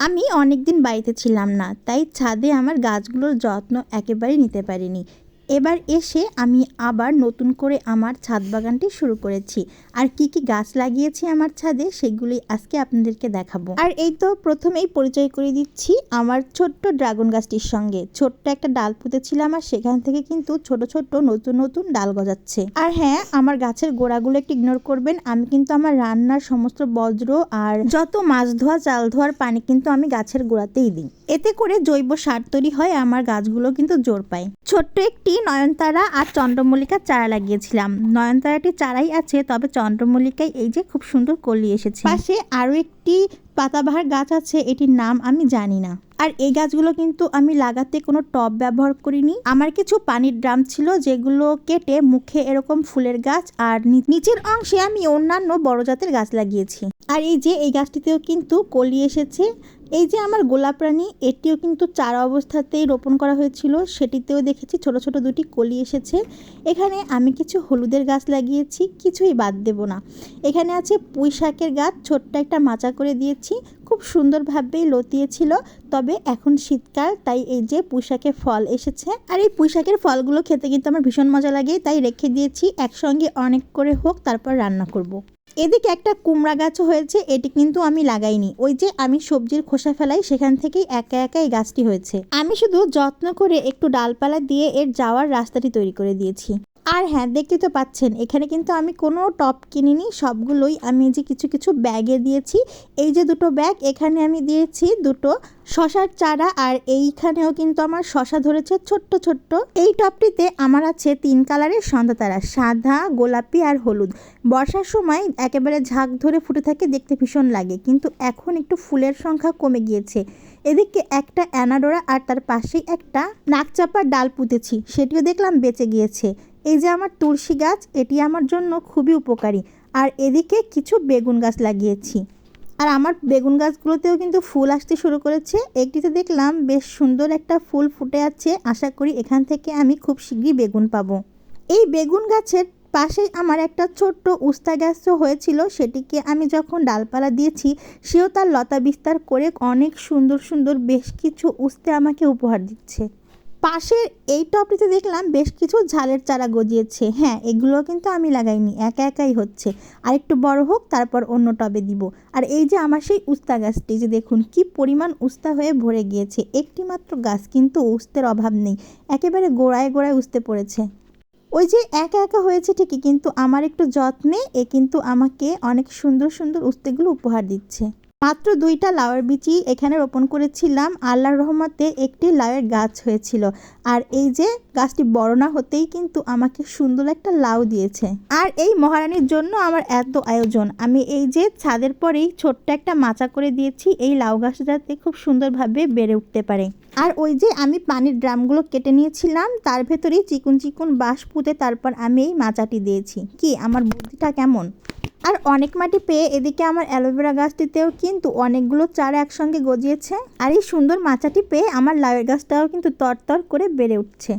আমি অনেক দিন বাড়িতে ছিলাম না তাই ছাদে আমার গাছগুলোর যত্ন একেবারেই নিতে পারিনি। এবার এসে আমি আবার নতুন করে আমার ছাদ বাগানটি শুরু করেছি। আর কি কি গাছ লাগিয়েছি আমার ছাদে, সেগুলি আজকে আপনাদেরকে দেখাবো। আর এই তো প্রথমেই পরিচয় করে দিচ্ছি আমার ছোট্ট ড্রাগন গাছটির সঙ্গে। ছোট্ট একটা ডাল পুঁতেছিলাম আর সেখান থেকে কিন্তু ছোট ছোট নতুন নতুন ডাল গজাচ্ছে। আর হ্যাঁ আমার গাছের গোড়াগুলো একটু ইগনোর করবেন। আমি কিন্তু আমার রান্নার সমস্ত বজ্র আর যত মাছ ধোয়া, চাল ধোয়ার পানি কিন্তু আমি গাছের গোড়াতেই দিই। এতে করে জৈব সার তৈরি হয়, আমার গাছগুলো কিন্তু জোর পায়। ছোট্ট একটি নয়নতারা আর চন্দ্রমল্লিকার চারা লাগিয়েছিলাম। নয়নতারাটি চারাই আছে, তবে চন্দ্রমল্লিকায় এই যে খুব সুন্দর কলি এসেছে। পাশে আরও একটি পাতাবাহার গাছ আছে, এটির নাম আমি জানি না। আর এই গাছগুলো কিন্তু আমি লাগাতে কোনো টব ব্যবহার করিনি। আমার কিছু পানির ড্রাম ছিল, যেগুলো কেটে মুখে এরকম ফুলের গাছ আর নিচের অংশে আমি অন্যান্য বড় জাতের গাছ লাগিয়েছি। আর এই যে, এই গাছটিতেও কিন্তু কলি এসেছে। এই যে আমার গোলাপ রানী, এটিও কিন্তু চারা অবস্থাতেই রোপণ করা হয়েছিল। সেটিতেও দেখেছি ছোট ছোট দুটি কলি এসেছে। এখানে আমি কিছু হলুদের গাছ লাগিয়েছি, কিছুই বাদ দেব না। এখানে আছে পুঁই শাকের গাছ, ছোট্ট একটা মাচা করে দিয়েছি। খুব সুন্দরভাবেই লতিয়েছিল, তবে এখন শীতকাল, তাই এই যে পুঁই শাকের ফল এসেছে। আর এই পুঁই শাকের ফলগুলো খেতে কিন্তু আমার ভীষণ মজা লাগে, তাই রেখে দিয়েছি। একসঙ্গে অনেক করে হোক, তারপর রান্না করব। এদিকে একটা কুমড়া গাছও হয়েছে, এটি কিন্তু আমি লাগাইনি। ওই যে আমি সবজির খোসা ফেলাই, সেখান থেকেই একা একা এই গাছটি হয়েছে। আমি শুধু যত্ন করে একটু ডালপালা দিয়ে এর যাওয়ার রাস্তাটি তৈরি করে দিয়েছি। আর হ্যাঁ দেখতে তো পাচ্ছেন, এখানে কিন্তু আমি কোনো টপ কিনিনি, সবগুলোই আমি যে কিছু কিছু ব্যাগে দিয়েছি। এই যে দুটো ব্যাগ, এখানে আমি দিয়েছি দুটো শশার চারা আর এইখানেও কিন্তু আমার শশা ধরেছে ছোট্ট ছোট্ট। এই টপটিতে আমার আছে তিন কালারের সন্ধ্যা তারা সাদা, গোলাপি আর হলুদ। বর্ষার সময় একেবারে ঝাঁক ধরে ফুটে থাকে, দেখতে ভীষণ লাগে, কিন্তু এখন একটু ফুলের সংখ্যা কমে গিয়েছে। এদিকে একটা অ্যানাডোরা আর তার পাশেই একটা নাকচাপার ডাল পুঁতেছি, সেটিও দেখলাম বেঁচে গিয়েছে। এই যে আমার তুলসী গাছ, এটি আমার জন্য খুবই উপকারী। আর এদিকে কিছু বেগুন গাছ লাগিয়েছি। আর আমার বেগুন গাছগুলোতেও কিন্তু ফুল আসতে শুরু করেছে। একটিতে দেখলাম বেশ সুন্দর একটা ফুল ফুটে আছে। আশা করি এখান থেকে আমি খুব শীঘ্রই বেগুন পাবো। এই বেগুন গাছের পাশেই আমার একটা ছোট্ট উস্তা গাছও হয়েছিল, সেটিকে আমি যখন ডালপালা দিয়েছি, সেও তার লতা বিস্তার করে অনেক সুন্দর সুন্দর বেশ কিছু উস্তে আমাকে উপহার দিচ্ছে। পাশের এই টপটিতে দেখলাম বেশ কিছু ঝালের চারা গজিয়েছে। হ্যাঁ এগুলো কিন্তু আমি লাগাইনি, একা একাই হচ্ছে। আর একটু বড় হোক, তারপর অন্য টবে দিব। আর এই যে আমার সেই উস্তা গাছটি যে দেখুন কি পরিমাণ উস্তা হয়ে ভরে গিয়েছে। একটি মাত্র গাছ, কিন্তু উস্তের অভাব নেই। একেবারে গোড়ায় গোড়ায় উস্তে পড়েছে। ওই যে একা একা হয়েছে ঠিকই, কিন্তু আমার একটু যত্নে এ কিন্তু আমাকে অনেক সুন্দর সুন্দর উস্তেগুলো উপহার দিচ্ছে। মাত্র দুইটা লাউয়ের বিচি এখানে রোপণ করেছিলাম। আল্লাহর রহমতে একটি লাউয়ের গাছ হয়েছিল। আর এই যে গাছটি বড় না হতেই কিন্তু আমাকে সুন্দর একটা লাউ দিয়েছে। আর এই মহারানীর জন্য আমার এত আয়োজন। আমি এই যে ছাদের পরেই ছোট্ট একটা মাচা করে দিয়েছি, এই লাউ গাছ যাতে খুব সুন্দরভাবে বেড়ে উঠতে পারে। আর ওই যে আমি পানির ড্রামগুলো কেটে নিয়েছিলাম, তার ভেতরেই চিকুন চিকুন বাঁশ পুঁতে তারপর আমি এই মাচাটি দিয়েছি। কি, আমার বুদ্ধিটা কেমন? আর অনেক মাটি পেয়ে এদিকে আমার অ্যালোভেরা গাছটিতেও কিন্তু অনেকগুলো চারা একসঙ্গে গজিয়েছে। আর এই সুন্দর মাচাটি পেয়ে আমার লাউয়ের গাছটাও কিন্তু তরতর করে বেড়ে উঠছে।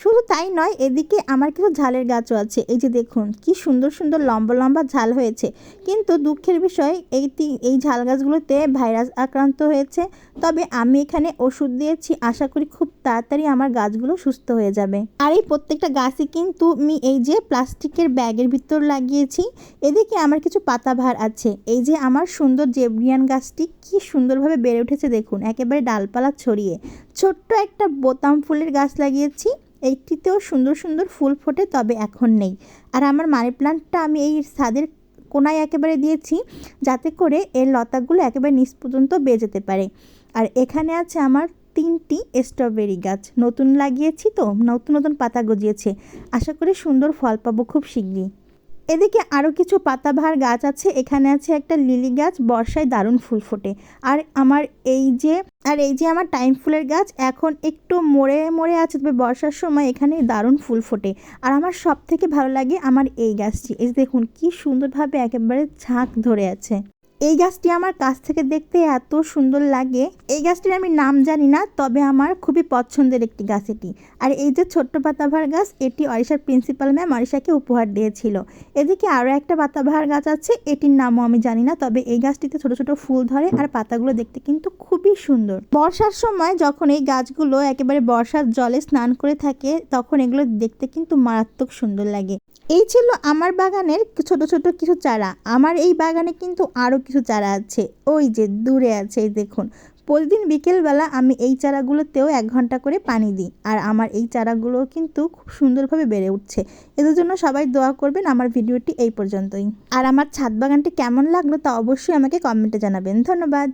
শুধু তাই নয়, এদিকে আমার কিছু ঝালের গাছও আছে। এই যে দেখুন, কি সুন্দর সুন্দর লম্বা লম্বা ঝাল হয়েছে। কিন্তু দুঃখের বিষয় এইটি এই ঝাল গাছগুলোতে ভাইরাস আক্রান্ত হয়েছে। তবে আমি এখানে ওষুধ দিয়েছি, আশা করি খুব তাড়াতাড়ি আমার গাছগুলো সুস্থ হয়ে যাবে। আর এই প্রত্যেকটা গাছই কিন্তু আমি এই যে প্লাস্টিকের ব্যাগের ভিতর লাগিয়েছি, এদিকে আমার কিছু পাতাবাহার আছে। এই যে আমার সুন্দর জেব্রিয়ান গাছটি, কি সুন্দরভাবে বেড়ে উঠেছে দেখুন, একেবারে ডালপালা ছড়িয়ে। ছোট্ট একটা বোতাম ফুলের গাছ লাগিয়েছি এইটিতেও সুন্দর সুন্দর ফুল ফোটে, তবে এখন নেই। আর আমার মানি প্লান্টটা আমি এই ছাদের কোনায় একেবারে দিয়েছি, যাতে করে এর লতাগুলো একেবারে নিচ পর্যন্ত বেয়ে যেতে পারে। আর এখানে আছে আমার তিনটি স্ট্রবেরি গাছ। নতুন লাগিয়েছি তো, নতুন নতুন পাতা গজিয়েছে। আশা করি সুন্দর ফল পাবো খুব শীঘ্রই। এদিকে আরও কিছু পাতাবাহার গাছ আছে। এখানে আছে একটা লিলি গাছ, বর্ষায় দারুণ ফুল ফোটে। আর আমার এই যে, আর এই যে আমার টাইম ফুলের গাছ, এখন একটু মরে মরে আছে, তবে বর্ষার সময় এখানে দারুণ ফুল ফোটে। আর আমার সব থেকে ভালো লাগে আমার এই গাছটি। এই দেখুন, কি সুন্দরভাবে একেবারে ঝাঁক ধরে আছে। এই গাছটি আমার কাছ থেকে দেখতে এত সুন্দর লাগে। এই গাছটির আমি নাম জানি না, তবে আমার খুবই পছন্দের একটি গাছ এটি। আর এই যে ছোট্ট পাতাবাহার গাছ, এটি অরিশার প্রিন্সিপাল ম্যাম অরিশাকে উপহার দিয়েছিল। এদিকে আরও একটা পাতাবাহার গাছ আছে, এটির নামও আমি জানি না, তবে এই গাছটিতে ছোট ছোট ফুল ধরে আর পাতাগুলো দেখতে কিন্তু খুবই সুন্দর। বর্ষার সময় যখন এই গাছগুলো একেবারে বর্ষার জলে স্নান করে থাকে, তখন এগুলো দেখতে কিন্তু মারাত্মক সুন্দর লাগে। এই ছিল আমার বাগানের ছোট ছোট কিছু চারা। আমার এই বাগানে কিন্তু আরও কিছু চারা আছে। ওই যে দূরে আছে দেখুন। প্রতিদিন বিকেলবেলা আমি এই চারাগুলোতেও এক ঘণ্টা করে পানি দিই। আর আমার এই চারাগুলো কিন্তু খুব সুন্দরভাবে বেড়ে উঠছে। এদের জন্য সবাই দোয়া করবেন আমার ভিডিওটি এই পর্যন্তই। আর আমার ছাদ বাগানটি কেমন লাগল তা অবশ্যই আমাকে কমেন্টে জানাবেন। ধন্যবাদ।